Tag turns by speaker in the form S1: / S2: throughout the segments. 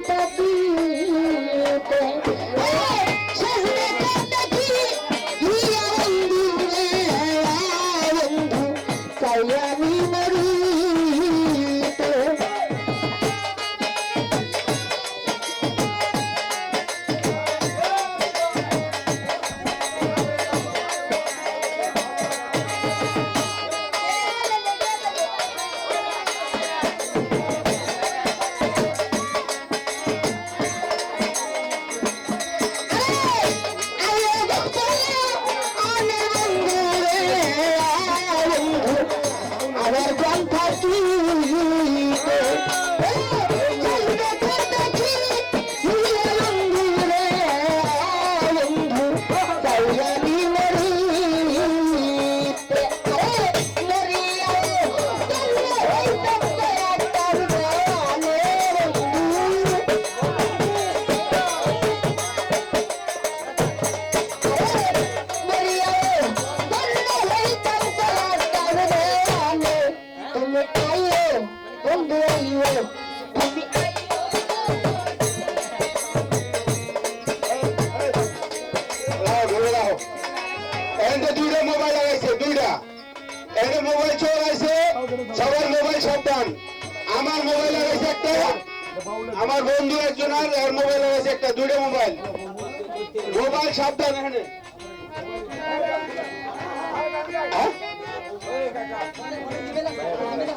S1: সন্ততি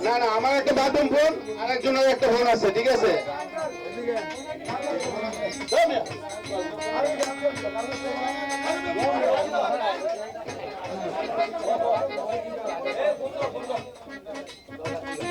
S1: না না, আমার
S2: একটা বাথরুম ফোন আর একজনের একটা ফোন আছে, ঠিক আছে Thank you.